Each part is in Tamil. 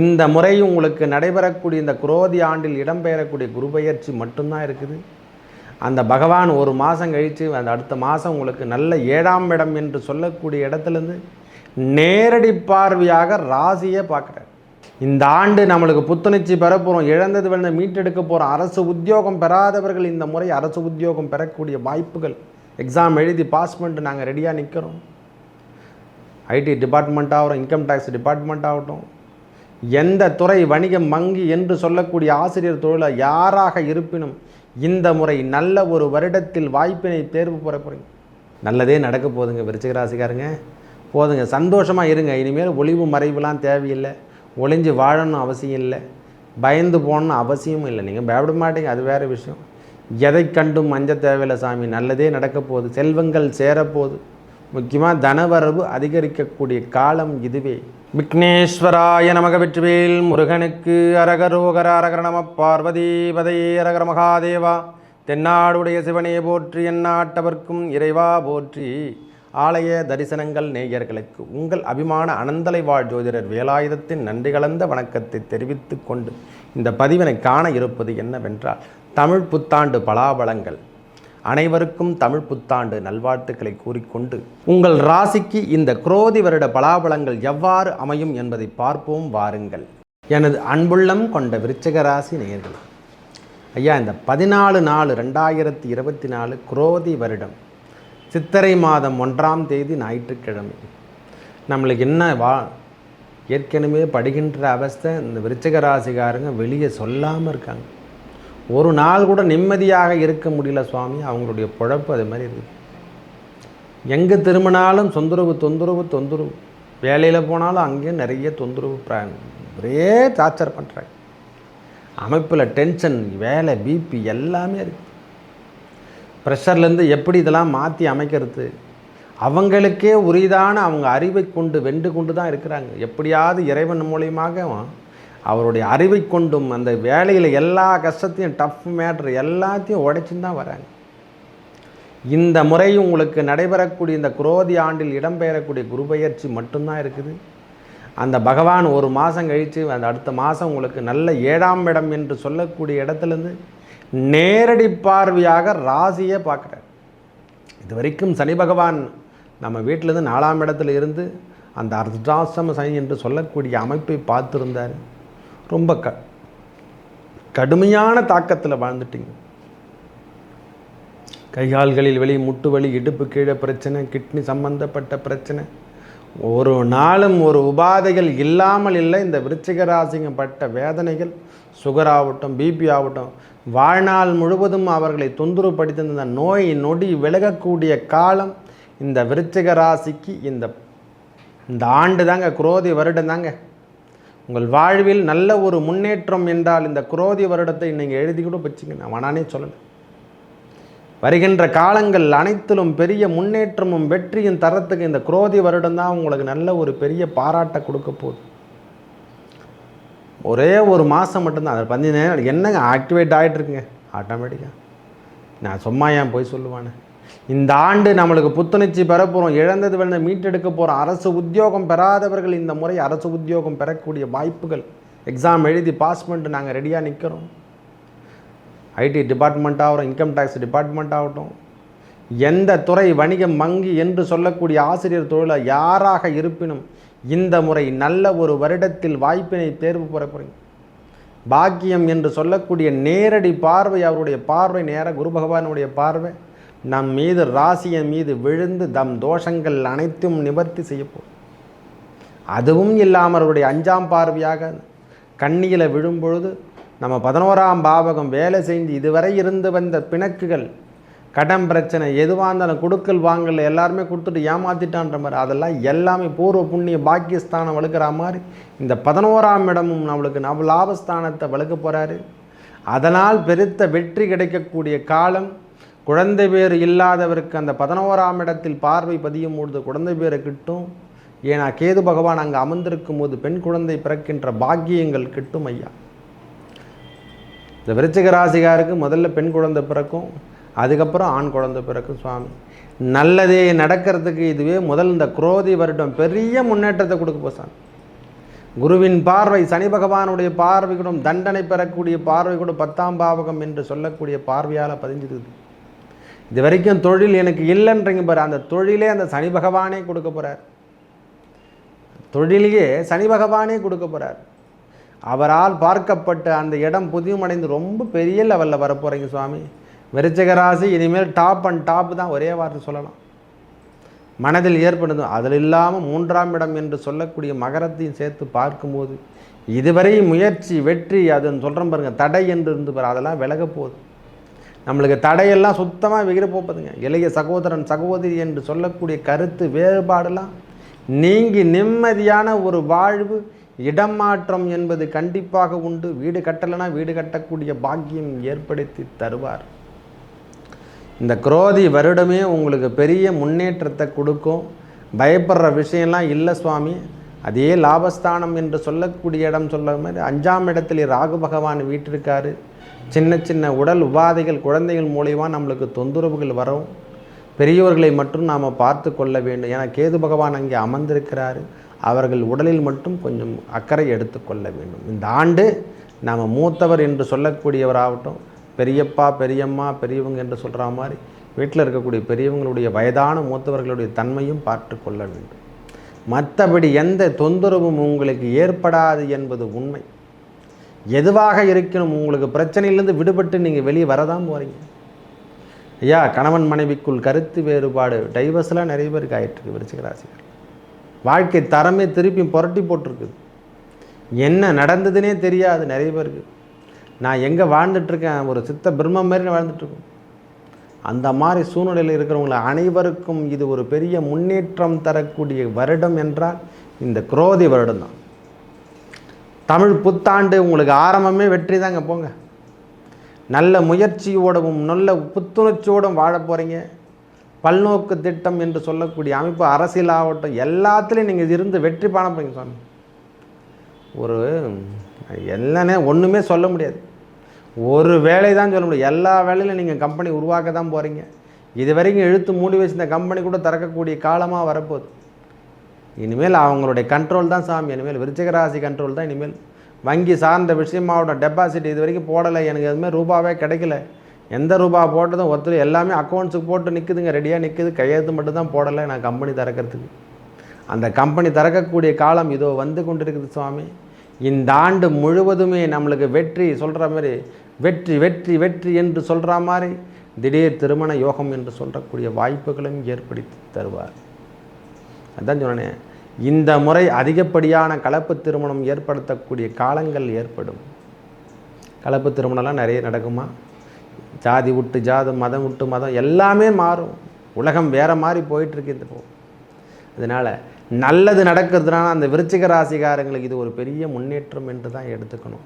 இந்த முறை உங்களுக்கு நடைபெறக்கூடிய இந்த குரோதி ஆண்டில் இடம்பெயரக்கூடிய குருபெயர்ச்சி மட்டும்தான் இருக்குது. அந்த பகவான் ஒரு மாதம் கழித்து அந்த அடுத்த மாதம் உங்களுக்கு நல்ல ஏழாம் இடம் என்று சொல்லக்கூடிய இடத்துலேருந்து நேரடி பார்வையாக ராசியை பார்க்குறார். இந்த ஆண்டு நம்மளுக்கு புத்துணர்ச்சி பெற போகிறோம் இழந்தது வந்து மீட்டெடுக்க போகிறோம் அரசு உத்தியோகம் பெறாதவர்கள் இந்த முறை அரசு உத்தியோகம் பெறக்கூடிய வாய்ப்புகள். எக்ஸாம் எழுதி பாஸ் பண்ணிட்டு நாங்கள் ரெடியாக நிற்கிறோம் ஐடி டிபார்ட்மெண்ட் ஆகிறோம் இன்கம் டேக்ஸ் டிபார்ட்மெண்ட் ஆகட்டும் எந்த துறை வணிகம் வங்கி என்று சொல்லக்கூடிய ஆசிரியர் தொழிலாக யாராக இருப்பினும் இந்த முறை நல்ல ஒரு வருடத்தில் வாய்ப்பினை தேர்வு பெற போகிறீங்க நல்லதே நடக்க போகுதுங்க விருச்சிகராசிக்காரங்க போதுங்க சந்தோஷமாக இருங்க. இனிமேல் ஒளிவு மறைவுலாம் தேவையில்லை. ஒளிஞ்சு வாழணும் அவசியம் இல்லை. பயந்து போகணும்னு அவசியமும் இல்லை. நீங்கள் பயப்பட மாட்டீங்க அது வேறு விஷயம். எதை கண்டும் மஞ்ச தேவையில்லை சாமி. நல்லதே நடக்க போகுது. செல்வங்கள் சேரப்போகுது முக்கியமாக தனவரவு அதிகரிக்கக்கூடிய காலம் இதுவே. விக்னேஸ்வராய நமக வெற்றிவேல் முருகனுக்கு அரகரோகர அரகர நம பார்வதி பதையே அரகர மகாதேவா தென்னாடுடைய சிவனே போற்றி எந்நாட்டவர்க்கும் இறைவா போற்றி. ஆலய தரிசனங்கள் நேயர்களுக்கு உங்கள் அபிமான அனந்தலை வாழ் ஜோதிடர் வேலாயுதத்தின் நன்றி கலந்த வணக்கத்தை தெரிவித்து கொண்டு இந்த பதிவினை காண இருப்பது என்னவென்றால் தமிழ் புத்தாண்டு பலாபலங்கள். அனைவருக்கும் தமிழ் புத்தாண்டு நல்வாழ்த்துக்களை கூறிக்கொண்டு உங்கள் ராசிக்கு இந்த குரோதி வருட பலாபலங்கள் எவ்வாறு அமையும் என்பதை பார்ப்போம் வாருங்கள். எனது அன்புள்ளம் கொண்ட விருச்சக ராசி நேர்கள் ஐயா இந்த பதினாலு நாலு ரெண்டாயிரத்தி இருபத்தி நாலு குரோதி வருடம் சித்திரை மாதம் ஒன்றாம் தேதி ஞாயிற்றுக்கிழமை. நம்மளுக்கு என்ன வா ஏற்கனவே படுகின்ற அவஸ்தை இந்த விருச்சக ராசிக்காரங்க வெளியே சொல்லாமல் இருக்காங்க. ஒரு நாள் கூட நிம்மதியாக இருக்க முடியல சுவாமி அவங்களுடைய பொழப்பு அது மாதிரி இருக்குது எங்கே திரும்பினாலும் தொந்தரவு தொந்தரவு தொந்தரவு. வேலையில் போனாலும் அங்கேயும் நிறைய தொந்தரவு ஒரே டார்ச்சர் பண்ணுறாங்க அமைப்பில் டென்ஷன் வேலை பிபி எல்லாமே இருக்குது ப்ரெஷர்லேருந்து எப்படி இதெல்லாம் மாற்றி அமைக்கிறது? அவங்களுக்கே உரிதான அவங்க அறிவை கொண்டு வெண்டு கொண்டு தான் இருக்கிறாங்க. எப்படியாவது இறைவன் மூலியமாக அவருடைய அறிவை கொண்டும் அந்த வேலையில் எல்லா கஷ்டத்தையும் டஃப் மேட்ரு எல்லாத்தையும் உடைச்சுன்னு தான் வராங்க. இந்த முறை உங்களுக்கு நடைபெறக்கூடிய இந்த குரோதி ஆண்டில் இடம்பெயரக்கூடிய குருபெயர்ச்சி மட்டும்தான் இருக்குது. அந்த பகவான் ஒரு மாதம் கழித்து அந்த அடுத்த மாதம் உங்களுக்கு நல்ல ஏழாம் இடம் என்று சொல்லக்கூடிய இடத்துலேருந்து நேரடி பார்வையாக ராசியை பார்க்குறார். இது வரைக்கும் சனி பகவான் நம்ம வீட்டிலேருந்து நாலாம் இடத்துல இருந்து அந்த அர்த்தாசிரம சனி என்று சொல்லக்கூடிய அமைப்பை பார்த்துருந்தார். ரொம்ப க கடுமையான தாக்கத்தில் வாழ்ந்துட்டீங்க. கைகால்களில் வெளி முட்டு வலி இடுப்பு கீழே பிரச்சனை கிட்னி சம்பந்தப்பட்ட பிரச்சனை. ஒரு நாளும் ஒரு உபாதைகள் இல்லாமல் இல்லை. இந்த விருச்சிக ராசிங்க பட்ட வேதனைகள் சுகர் ஆகட்டும் பிபி ஆகட்டும் வாழ்நாள் முழுவதும் அவர்களை தொந்தரவுபடுத்திருந்த நோய் நொடி விலகக்கூடிய காலம் இந்த விருச்சிக ராசிக்கு இந்த இந்த ஆண்டு தாங்க குரோதி வருடம் தாங்க. உங்கள் வாழ்வில் நல்ல ஒரு முன்னேற்றம் என்றால் இந்த குரோதி வருடத்தை நீங்கள் எழுதி கூட வச்சுங்க. நான் வேணானே சொல்லலை. வருகின்ற காலங்கள் அனைத்திலும் பெரிய முன்னேற்றமும் வெற்றியும் தரத்துக்கு இந்த குரோதி வருடம் தான் உங்களுக்கு நல்ல ஒரு பெரிய பாராட்டை கொடுக்க போகுது. ஒரே ஒரு மாதம் மட்டும்தான். அது பதினஞ்சு நேரம் என்னங்க ஆக்டிவேட் ஆகிட்டு இருக்குங்க? ஆட்டோமேட்டிக்காக நான் சும்மா ஏன் போய் சொல்லுவானே? இந்த ஆண்டு நம்மளுக்கு புத்துணர்ச்சி பெற போகிறோம் இழந்தது வேணும் மீட்டெடுக்க போகிறோம் அரசு உத்தியோகம் பெறாதவர்கள் இந்த முறை அரசு உத்தியோகம் பெறக்கூடிய வாய்ப்புகள். எக்ஸாம் எழுதி பாஸ் பண்ணிட்டு நாங்கள் ரெடியாக நிற்கிறோம் ஐடி டிபார்ட்மெண்ட் ஆகிறோம் இன்கம் டேக்ஸ் டிபார்ட்மெண்ட் ஆகட்டும் எந்த துறை வணிகம் வங்கி என்று சொல்லக்கூடிய ஆசிரியர் தொழிலை யாராக இருப்பினும் இந்த முறை நல்ல ஒரு வருடத்தில் வாய்ப்பினை தேர்வு பெற போகிறீங்க பாக்கியம் என்று சொல்லக்கூடிய நேரடி பார்வை அவருடைய பார்வை நேர குரு பகவானுடைய பார்வை. நம் மீது ராசியின் மீது விழுந்து தம் தோஷங்கள் அனைத்தும் நிவர்த்தி செய்யப்போம் அதுவும் இல்லாமல் அவருடைய அஞ்சாம் பார்வையாக கண்ணியில் விழும்பொழுது நம்ம பதினோராம் பாவகம் வேலை செஞ்சு இதுவரை இருந்து வந்த பிணக்குகள் கடன் பிரச்சனை எதுவாக இருந்தாலும் கொடுக்கல் வாங்கல எல்லாருமே கொடுத்துட்டு ஏமாத்திட்டான்ற மாதிரி அதெல்லாம் எல்லாமே பூர்வ புண்ணிய பாக்கியஸ்தானம் வழுக்கிற மாதிரி இந்த பதினோராம் இடமும் நம்மளுக்கு நவ லாபஸ்தானத்தை வழுக்க போகிறாரு அதனால் பெருத்த வெற்றி கிடைக்கக்கூடிய காலம் குழந்தை பேர் இல்லாதவருக்கு அந்த பதினோராம் இடத்தில் பார்வை பதியும் பொழுது குழந்தை பேரை கிட்டும். ஏன்னா கேது பகவான் அங்கே அமர்ந்திருக்கும் போது பெண் குழந்தை பிறக்கின்ற பாக்கியங்கள் கிட்டும் ஐயா. இந்த விருச்சிக ராசிகாருக்கு முதல்ல பெண் குழந்தை பிறக்கும் அதுக்கப்புறம் ஆண் குழந்தை பிறக்கும் சுவாமி. நல்லதே நடக்கிறதுக்கு இதுவே முதல் இந்த குரோதி வருடம். பெரிய முன்னேற்றத்தை கொடுக்க போசாமி குருவின் பார்வை சனி பகவானுடைய பார்வை கூட தண்டனை பெறக்கூடிய பார்வை கூட பத்தாம் பாவகம் என்று சொல்லக்கூடிய பார்வையால் பதிஞ்சிருக்குது. இது வரைக்கும் தொழில் எனக்கு இல்லைன்றீங்க பாரு. அந்த தொழிலே அந்த சனி பகவானே கொடுக்க போகிறார் தொழிலையே சனி பகவானே கொடுக்க போகிறார் அவரால் பார்க்கப்பட்ட அந்த இடம் புதியமடைந்து ரொம்ப பெரிய லெவலில் வரப்போகிறீங்க சுவாமி. விருச்சகராசி இனிமேல் டாப் அண்ட் டாப் தான் ஒரே வார்த்தை சொல்லலாம். மனதில் ஏற்படுது அதில் இல்லாமல் மூன்றாம் இடம் என்று சொல்லக்கூடிய மகரத்தையும் சேர்த்து பார்க்கும்போது இதுவரை முயற்சி வெற்றி அதுன்னு சொல்கிறோம் பாருங்கள் தடை என்று இருந்து பாரு அதெல்லாம் விலக போகுது. நம்மளுக்கு தடையெல்லாம் சுத்தமாக விகிர போப்பதுங்க. இளைய சகோதரன் சகோதரி என்று சொல்லக்கூடிய கருத்து வேறுபாடெல்லாம் நீங்கி நிம்மதியான ஒரு வாழ்வு இடம் மாற்றம் என்பது கண்டிப்பாக உண்டு. வீடு கட்டலைன்னா வீடு கட்டக்கூடிய பாக்கியம் ஏற்படுத்தி தருவார். இந்த குரோதி வருடமே உங்களுக்கு பெரிய முன்னேற்றத்தை கொடுக்கும். பயப்படுற விஷயம்லாம் இல்லை சுவாமி. அதே லாபஸ்தானம் என்று சொல்லக்கூடிய இடம் சொல்ல மாதிரி அஞ்சாம் இடத்துல ராகு பகவான் வீட்டிருக்காரு. சின்ன சின்ன உடல் உபாதைகள் குழந்தைகள் மூலிமா நம்மளுக்கு தொந்தரவுகள் வரும். பெரியவர்களை மட்டும் நாம் பார்த்து கொள்ள வேண்டும். ஏன்னா கேது பகவான் அங்கே அமர்ந்திருக்கிறாரு. அவர்கள் உடலில் மட்டும் கொஞ்சம் அக்கறை எடுத்துக்கொள்ள வேண்டும். இந்த ஆண்டு நாம் மூத்தவர் என்று சொல்லக்கூடியவராகட்டும் பெரியப்பா பெரியம்மா பெரியவங்க என்று சொல்கிற மாதிரி வீட்டில் இருக்கக்கூடிய பெரியவங்களுடைய வயதான மூத்தவர்களுடைய தன்மையும் பார்த்து கொள்ள வேண்டும். மற்றபடி எந்த தொந்தரவும் உங்களுக்கு ஏற்படாது என்பது உண்மை. எதுவாக இருக்கணும் உங்களுக்கு பிரச்சனையிலேருந்து விடுபட்டு நீங்கள் வெளியே வரதான் போகிறீங்க ஐயா கணவன் மனைவிக்குள் கருத்து வேறுபாடு டைவர்ஸ்லாம் நிறைய பேருக்கு ஆகிட்டுருக்கு விருச்சிகராசிகள் வாழ்க்கை தரமே திருப்பி புரட்டி போட்டிருக்குது. என்ன நடந்ததுன்னே தெரியாது நிறைய பேருக்கு. நான் எங்கே வாழ்ந்துட்டுருக்கேன் ஒரு சித்த பிரம்மம் மாதிரி நான் வாழ்ந்துட்டுருக்கோம் அந்த மாதிரி சூழ்நிலையில் இருக்கிறவங்கள அனைவருக்கும் இது ஒரு பெரிய முன்னேற்றம் தரக்கூடிய வருடம் என்றால் இந்த குரோதி வருடம் தான் தமிழ் புத்தாண்டு உங்களுக்கு ஆரம்பமே வெற்றி தாங்க போங்க. நல்ல முயற்சியோடவும் நல்ல புத்துணர்ச்சியோடும் வாழ போகிறீங்க பல்நோக்கு திட்டம் என்று சொல்லக்கூடிய அமைப்பு அரசியலாகட்டும் எல்லாத்துலேயும் நீங்கள் இருந்து வெற்றி காண போறீங்க சுவாமி. ஒரு எல்லானே ஒன்றுமே சொல்ல முடியாது. ஒரு வேலை தான் சொல்ல முடியும். எல்லா வேலையிலும் நீங்கள் கம்பெனி உருவாக்க தான் போகிறீங்க இது வரைக்கும் எழுத்து மூடி வச்சிருந்த கம்பெனி கூட திறக்கக்கூடிய காலமாக வரப்போகுது. இனிமேல் அவங்களுடைய கண்ட்ரோல் தான் சாமி இனிமேல் விருச்சிகராசி கண்ட்ரோல் தான். இனிமேல் வங்கி சார்ந்த விஷயமாவோட டெபாசிட் இது வரைக்கும் போடலை. எனக்கு எதுவுமே ரூபாவே கிடைக்கல. எந்த ரூபா போட்டதும் ஒருத்தர் எல்லாமே அக்கௌண்ட்ஸுக்கு போட்டு நிற்குதுங்க ரெடியாக நிற்குது கையெழுத்து மட்டும் தான் போடலை நான் கம்பெனி திறக்கிறதுக்கு. அந்த கம்பெனி திறக்கக்கூடிய காலம் இதோ வந்து கொண்டிருக்குது சுவாமி. இந்த ஆண்டு முழுவதுமே நம்மளுக்கு வெற்றி சொல்கிற மாதிரி வெற்றி வெற்றி வெற்றி என்று சொல்கிற மாதிரி திடீர் திருமண யோகம் என்று சொல்லக்கூடிய வாய்ப்புகளும் ஏற்படுத்தி தருவார். அதான் சொன்னேன் இந்த முறை அதிகப்படியான கலப்பு திருமணம் ஏற்படுத்தக்கூடிய காலங்கள் ஏற்படும். கலப்பு திருமணம்லாம் நிறைய நடக்குமா? ஜாதி விட்டு ஜாதம் மதம் விட்டு மதம் எல்லாமே மாறும். உலகம் வேறு மாதிரி போயிட்டுருக்கு இந்த போ. அதனால் நல்லது நடக்கிறதுனால அந்த விருச்சிக ராசிகாரங்களுக்கு இது ஒரு பெரிய முன்னேற்றம் என்று தான் எடுத்துக்கணும்.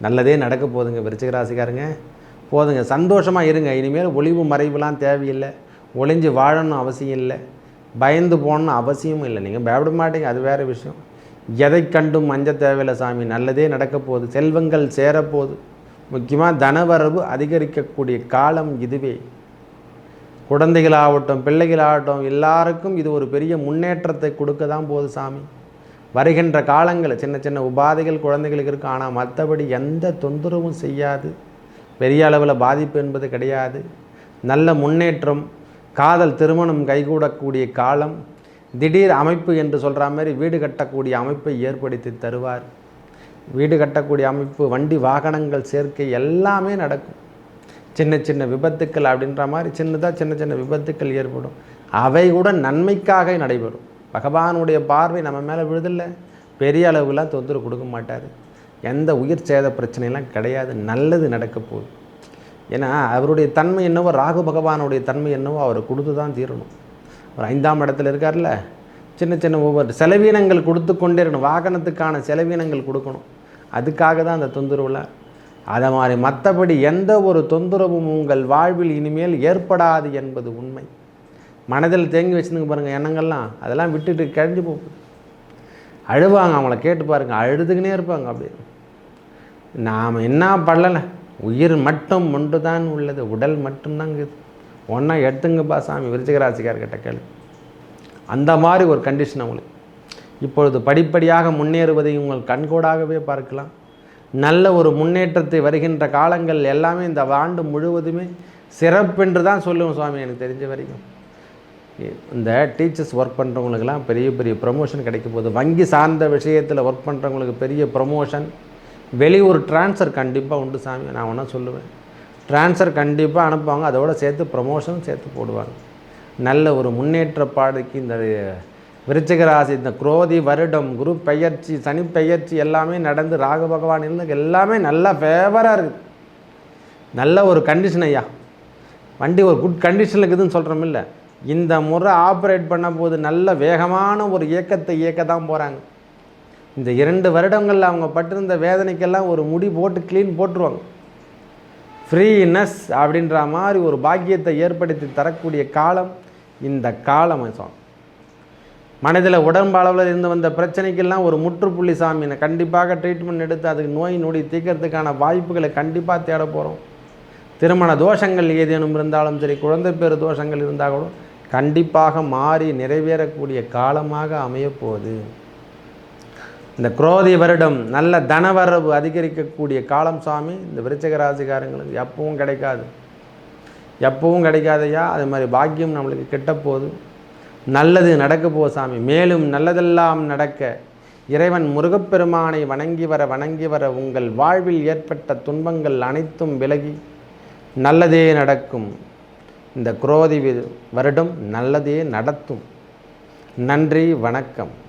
நல்லதே நடக்க போதுங்க விருச்சிக ராசிக்காரங்க. போதுங்க சந்தோஷமாக இருங்க. இனிமேல் ஒளிவு மறைவுலாம் தேவையில்லை. ஒளிஞ்சு வாழணும் அவசியம் இல்லை. பயந்து போகணும்னு அவசியமும் இல்லை. நீங்கள் பயப்பட மாட்டீங்க. அது வேறு விஷயம். எதை கண்டும் மஞ்ச தேவையில்லை சாமி. நல்லதே நடக்க போகுது. செல்வங்கள் சேரப்போகுது. முக்கியமாக தனவரவு அதிகரிக்கக்கூடிய காலம் இதுவே. குழந்தைகளாகட்டும் பிள்ளைகளாகட்டும் எல்லாருக்கும் இது ஒரு பெரிய முன்னேற்றத்தை கொடுக்க தான் போகுது சாமி. வருகின்ற காலங்களில் சின்ன சின்ன உபாதைகள் குழந்தைகளுக்கு இருக்கும் ஆனால் மற்றபடி எந்த தொந்தரவும் செய்யாது. பெரிய அளவில் பாதிப்பு என்பது கிடையாது. நல்ல முன்னேற்றம் காதல் திருமணம் கைகூடக்கூடிய காலம் திடீர் அமைப்பு என்று சொல்கிற மாதிரி வீடு கட்டக்கூடிய அமைப்பை ஏற்படுத்தி தருவார். வீடு கட்டக்கூடிய அமைப்பு வண்டி வாகனங்கள் சேர்க்கை எல்லாமே நடக்கும். சின்ன சின்ன விபத்துக்கள் அப்படின்ற மாதிரி சின்னதாக சின்ன சின்ன விபத்துக்கள் ஏற்படும். அவை கூட நன்மைக்காக நடைபெறும். பகவானுடைய பார்வை நம்ம மேலே விழுதில்லை. பெரிய அளவுலாம் தொந்தரவு கொடுக்க மாட்டார். எந்த உயிர் சேத பிரச்சனைலாம் கிடையாது. நல்லது நடக்க போகுது. ஏன்னா அவருடைய தன்மை என்னவோ ராகு பகவானுடைய தன்மை என்னவோ அவர் கொடுத்து தான் தீரணும். ஒரு ஐந்தாம் இடத்துல இருக்கார்ல சின்ன சின்ன ஒவ்வொரு செலவீனங்கள் கொடுத்து கொண்டே இருக்கணும். வாகனத்துக்கான செலவீனங்கள் கொடுக்கணும். அதுக்காக தான் அந்த தொந்தரவில். அதை மாதிரி மற்றபடி எந்த ஒரு தொந்தரவும் உங்கள் வாழ்வில் இனிமேல் ஏற்படாது என்பது உண்மை. மனதில் தேங்கி வச்சுருங்க பாருங்கள் எண்ணங்கள்லாம். அதெல்லாம் விட்டுட்டு கிழஞ்சு போகுது. அழுவாங்க அவங்கள கேட்டு பாருங்கள் அழுதுகினே இருப்பாங்க அப்படி நாம் என்ன பண்ணலை? உயிர் மட்டும் ஒன்று தான் உள்ளது உடல் மட்டும்தாங்க ஒன்றா எடுத்துங்கப்பா சாமி விருச்சிகராசிக்கார்கிட்ட கேளு. அந்த மாதிரி ஒரு கண்டிஷன் அவங்களுக்கு. இப்பொழுது படிப்படியாக முன்னேறுவதை உங்கள் கண்கூடாகவே பார்க்கலாம். நல்ல ஒரு முன்னேற்றத்தை வருகின்ற காலங்கள் எல்லாமே இந்த ஆண்டு முழுவதுமே சிறப்பென்று தான் சொல்லுவோம் சுவாமி எனக்கு தெரிஞ்ச வரைக்கும். இந்த டீச்சர்ஸ் ஒர்க் பண்ணுறவங்களுக்கெல்லாம் பெரிய பெரிய ப்ரமோஷன் கிடைக்க போகுது. வங்கி சார்ந்த விஷயத்தில் ஒர்க் பண்ணுறவங்களுக்கு பெரிய ப்ரமோஷன் வெளியூர் ட்ரான்ஸ்ஃபர் கண்டிப்பாக உண்டு சாமி. நான் ஒன்றா சொல்லுவேன். ட்ரான்ஸ்ஃபர் கண்டிப்பாக அனுப்புவாங்க. அதோட சேர்த்து ப்ரமோஷன் சேர்த்து போடுவாங்க. நல்ல ஒரு முன்னேற்ற பாதைக்கு இந்த விருச்சிகராசி இந்த குரோதி வருடம் குரு பெயர்ச்சி சனி பெயர்ச்சி எல்லாமே நடந்து ராக பகவான் இருந்து எல்லாமே நல்லா ஃபேவராக இருக்குது நல்ல ஒரு கண்டிஷன் ஐயா. வண்டி ஒரு குட் கண்டிஷனில் இருக்குதுன்னு சொல்கிறோம் இல்லை இந்த முறை ஆப்ரேட் பண்ண போது நல்ல வேகமான ஒரு இயக்கத்தை இயக்க தான் போகிறாங்க இந்த இரண்டு வருடங்களில் அவங்க பட்டிருந்த வேதனைக்கெல்லாம் ஒரு முடி போட்டு க்ளீன் போட்டுருவாங்க. ஃப்ரீனஸ் அப்படின்ற மாதிரி ஒரு பாக்கியத்தை ஏற்படுத்தி தரக்கூடிய காலம் இந்த காலம் சாமி மனதில் உடம்பளவில் இருந்து வந்த பிரச்சனைக்கெல்லாம் ஒரு முற்றுப்புள்ளி சாமினை கண்டிப்பாக ட்ரீட்மெண்ட் எடுத்து அதுக்கு நோய் நொடி தீர்க்கறதுக்கான வாய்ப்புகளை கண்டிப்பாக தேட போகிறோம் திருமண தோஷங்கள் ஏதேனும் இருந்தாலும் சரி குழந்தை பேர் தோஷங்கள் இருந்தால் கூட கண்டிப்பாக மாறி நிறைவேறக்கூடிய காலமாக அமையப்போகுது. இந்த குரோதி வருடம் நல்ல தனவரவு அதிகரிக்கக்கூடிய காலம் சாமி இந்த விருச்சக ராசிக்காரங்களுக்கு எப்பவும் கிடைக்காது. எப்பவும் கிடைக்காதையா அது மாதிரி பாக்கியம் நம்மளுக்கு கிட்ட போகுது. நல்லது நடக்க போ சாமி. மேலும் நல்லதெல்லாம் நடக்க இறைவன் முருகப்பெருமானை வணங்கி வர வணங்கி வர உங்கள் வாழ்வில் ஏற்பட்ட துன்பங்கள் அனைத்தும் விலகி நல்லதே நடக்கும். இந்த குரோதி வருடம் நல்லதே நடத்தும். நன்றி வணக்கம்.